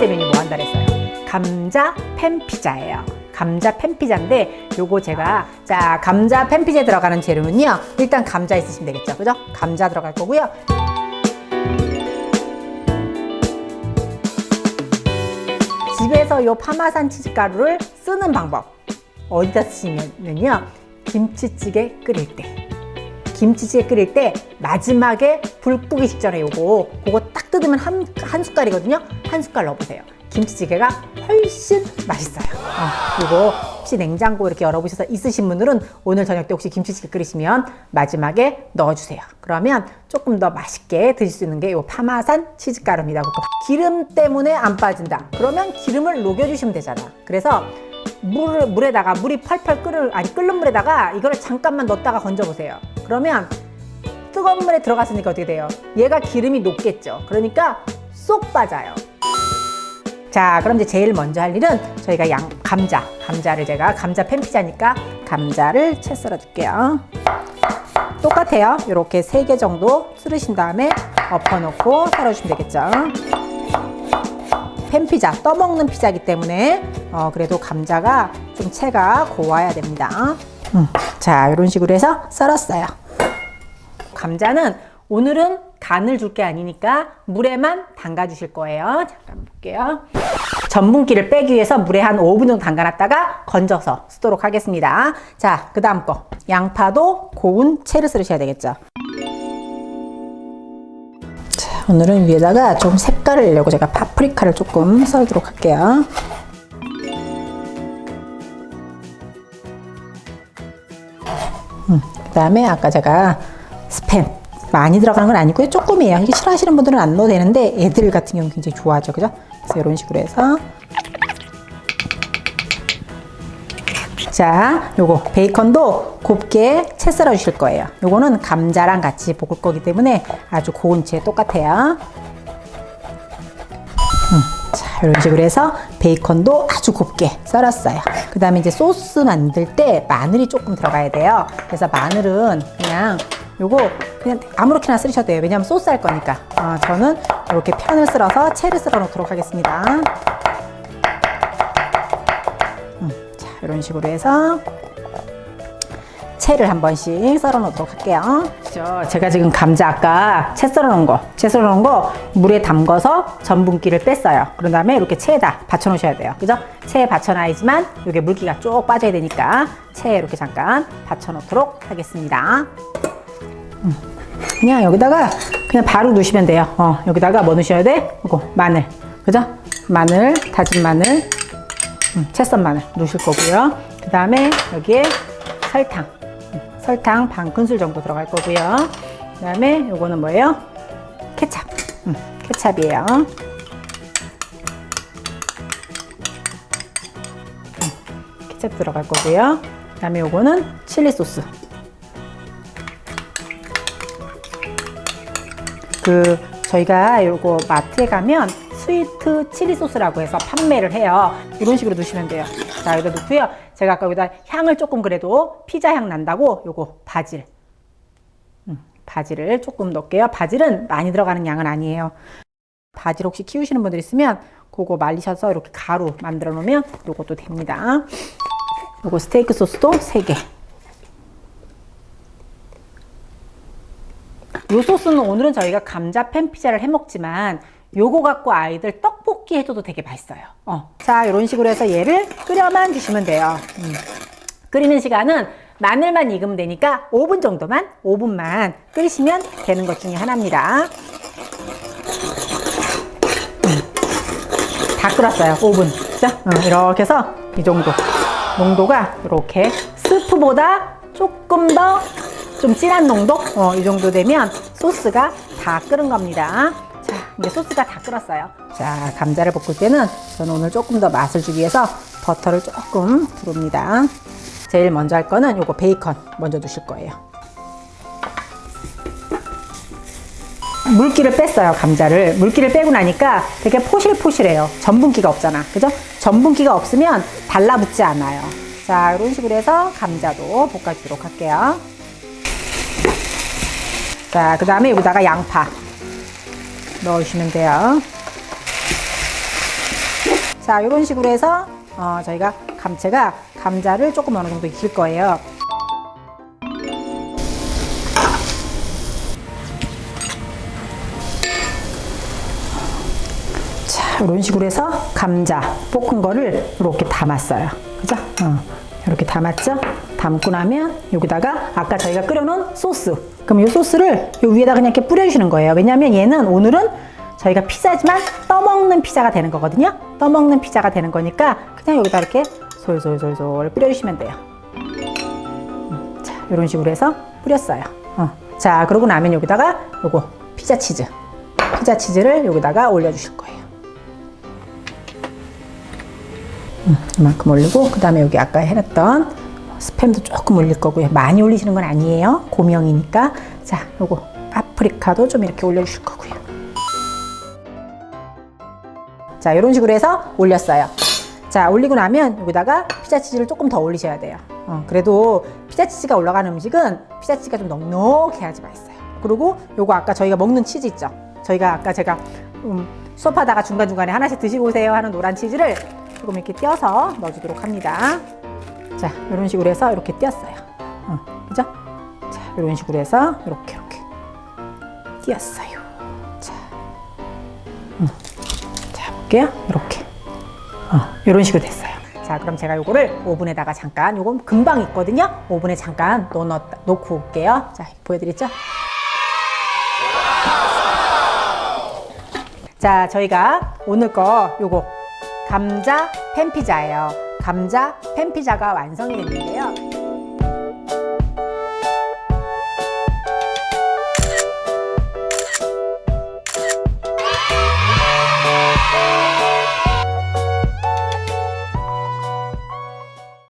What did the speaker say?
번째 메뉴 뭐 한다 그랬어요? 감자 팬피자예요. 감자 팬피자인데 요거 제가 자 감자 팬피자에 들어가는 재료는요 일단 감자 있으시면 되겠죠 그죠 감자 들어갈 거고요 집에서 요 파마산 치즈가루를 쓰는 방법 어디다 쓰시면요 김치찌개 끓일 때 김치찌개 끓일 때 마지막에 불 끄기 직전에 요거 그거 딱 뜯으면 한, 한 숟갈이거든요? 한 숟갈 넣어보세요. 김치찌개가 훨씬 맛있어요. 어, 그리고 혹시 냉장고 이렇게 열어보셔서 있으신 분들은 오늘 저녁 때 혹시 김치찌개 끓이시면 마지막에 넣어주세요. 그러면 조금 더 맛있게 드실 수 있는 게 요 파마산 치즈가루입니다. 기름 때문에 안 빠진다. 그러면 기름을 녹여주시면 되잖아. 그래서 물, 물에다가 물이 펄펄 끓을, 아니 끓는 물에다가 이거를 잠깐만 넣었다가 건져 보세요. 그러면 뜨거운 물에 들어갔으니까 어떻게 돼요? 얘가 기름이 녹겠죠. 그러니까 쏙 빠져요. 자, 그럼 이제 제일 먼저 할 일은 저희가 양, 감자. 감자를 제가, 감자 팬피자니까 감자를 채 썰어 줄게요. 똑같아요. 이렇게 세 개 정도 썰으신 다음에 엎어놓고 썰어주시면 되겠죠. 팬피자, 떠먹는 피자이기 때문에 어, 그래도 감자가 좀 채가 고와야 됩니다. 음, 자, 이런 식으로 해서 썰었어요. 감자는 오늘은 간을 줄 게 아니니까 물에만 담가 주실 거예요. 잠깐 볼게요. 전분기를 빼기 위해서 물에 한 5분 정도 담가놨다가 건져서 쓰도록 하겠습니다. 자, 그 다음 거. 양파도 고운 채를 썰으셔야 되겠죠. 자, 오늘은 위에다가 좀 색깔을 내려고 제가 파프리카를 조금 썰도록 할게요. 음, 그 다음에 아까 제가 스팸 많이 들어가는 건 아니고요. 조금이에요. 이게 싫어하시는 분들은 안 넣어도 되는데 애들 같은 경우는 굉장히 좋아하죠. 그죠? 그래서 이런 식으로 해서 자, 요거 베이컨도 곱게 채 썰어 주실 거예요. 요거는 감자랑 같이 볶을 거기 때문에 아주 고운 채 똑같아요. 음, 자, 이런 식으로 해서 베이컨도 아주 곱게 썰었어요. 그 다음에 이제 소스 만들 때 마늘이 조금 들어가야 돼요. 그래서 마늘은 그냥 요거 그냥 아무렇게나 쓰셔도 돼요. 왜냐면 소스 할 거니까. 어, 저는 이렇게 편을 쓸어서 채를 썰어 놓도록 하겠습니다. 음, 자, 이런 식으로 해서 채를 한 번씩 썰어 놓도록 할게요. 저 제가 지금 감자 아까 채 썰어 놓은 거, 채 썰어 놓은 거 물에 담궈서 전분기를 뺐어요. 그런 다음에 이렇게 채에다 받쳐 놓으셔야 돼요. 그죠? 채에 받쳐 놔야지만 이게 물기가 쭉 빠져야 되니까 채에 이렇게 잠깐 받쳐 놓도록 하겠습니다. 음, 그냥 여기다가 그냥 바로 넣으시면 돼요. 어, 여기다가 뭐 넣으셔야 돼? 이거 마늘. 그죠? 마늘, 다진 마늘, 음, 채썬 마늘 넣으실 거고요. 그 다음에 여기에 설탕. 음, 설탕 반 큰술 정도 들어갈 거고요. 그 다음에 요거는 뭐예요? 케찹. 음, 케찹이에요. 음, 케찹 들어갈 거고요. 그 다음에 요거는 칠리 소스. 그 저희가 요거 마트에 가면 스위트 칠리 소스라고 해서 판매를 해요. 이런 식으로 넣으시면 돼요. 자, 여기다 넣고요. 제가 아까 여기다 향을 조금 그래도 피자 향 난다고 요거 바질. 음, 바질을 조금 넣을게요. 바질은 많이 들어가는 양은 아니에요. 바질 혹시 키우시는 분들 있으면 그거 말리셔서 이렇게 가루 만들어 놓으면 요것도 됩니다. 요거 스테이크 소스도 3개. 요 소스는 오늘은 저희가 감자 팬피자를 해 먹지만 요거 갖고 아이들 떡볶이 해줘도 되게 맛있어요. 어. 자, 이런 식으로 해서 얘를 끓여만 주시면 돼요. 음. 끓이는 시간은 마늘만 익으면 되니까 5분 정도만, 5분만 끓이시면 되는 것 중에 하나입니다. 음. 다 끓었어요. 5분. 자, 어, 이렇게 해서 이 정도. 농도가 이렇게 스프보다 조금 더 좀 진한 농도? 어, 이 정도 되면 소스가 다 끓은 겁니다. 자, 이제 소스가 다 끓었어요. 자, 감자를 볶을 때는 저는 오늘 조금 더 맛을 주기 위해서 버터를 조금 두릅니다. 제일 먼저 할 거는 요거 베이컨 먼저 두실 거예요. 물기를 뺐어요, 감자를. 물기를 빼고 나니까 되게 포실포실해요. 전분기가 없잖아. 그죠? 전분기가 없으면 달라붙지 않아요. 자, 이런 식으로 해서 감자도 볶아주도록 할게요. 자, 그 다음에 여기다가 양파 넣으시면 돼요. 자, 이런 식으로 해서 어, 저희가 감채가 감자를 조금 어느 정도 익힐 거예요. 자, 이런 식으로 해서 감자 볶은 거를 이렇게 담았어요. 그죠? 어, 이렇게 담았죠? 담고 나면 여기다가 아까 저희가 끓여놓은 소스. 그럼 이 소스를 이 위에다 그냥 이렇게 뿌려주시는 거예요. 왜냐하면 얘는 오늘은 저희가 피자지만 떠먹는 피자가 되는 거거든요. 떠먹는 피자가 되는 거니까 그냥 여기다 이렇게 솔솔솔솔 뿌려주시면 돼요. 음, 자, 이런 식으로 해서 뿌렸어요. 어. 자, 그러고 나면 여기다가 요거 피자 치즈. 피자 치즈를 여기다가 올려주실 거예요. 음, 이만큼 올리고 그 다음에 여기 아까 해놨던 스팸도 조금 올릴 거고요. 많이 올리시는 건 아니에요. 고명이니까. 자, 요거 파프리카도 좀 이렇게 올려주실 거고요. 자, 이런 식으로 해서 올렸어요. 자, 올리고 나면 여기다가 피자 치즈를 조금 더 올리셔야 돼요. 어, 그래도 피자 치즈가 올라가는 음식은 피자 치즈가 좀 넉넉해야지 맛있어요. 그리고 요거 아까 저희가 먹는 치즈 있죠? 저희가 아까 제가 음, 수업하다가 중간중간에 하나씩 드시고 오세요 하는 노란 치즈를 조금 이렇게 띄어서 넣어주도록 합니다. 자, 이런 식으로 해서 이렇게 띄었어요. 어, 그죠? 자, 이런 식으로 해서 이렇게 이렇게 띄었어요. 자, 음, 자 볼게요. 이렇게. 어, 이런 식으로 됐어요. 자, 그럼 제가 요거를 오븐에다가 잠깐, 요건 금방 있거든요. 오븐에 잠깐 넣, 넣, 놓고 올게요. 자, 보여드리죠? 자, 저희가 오늘 거 요거 감자 팬피자예요. 감자 팬피자가 완성이 됐는데요.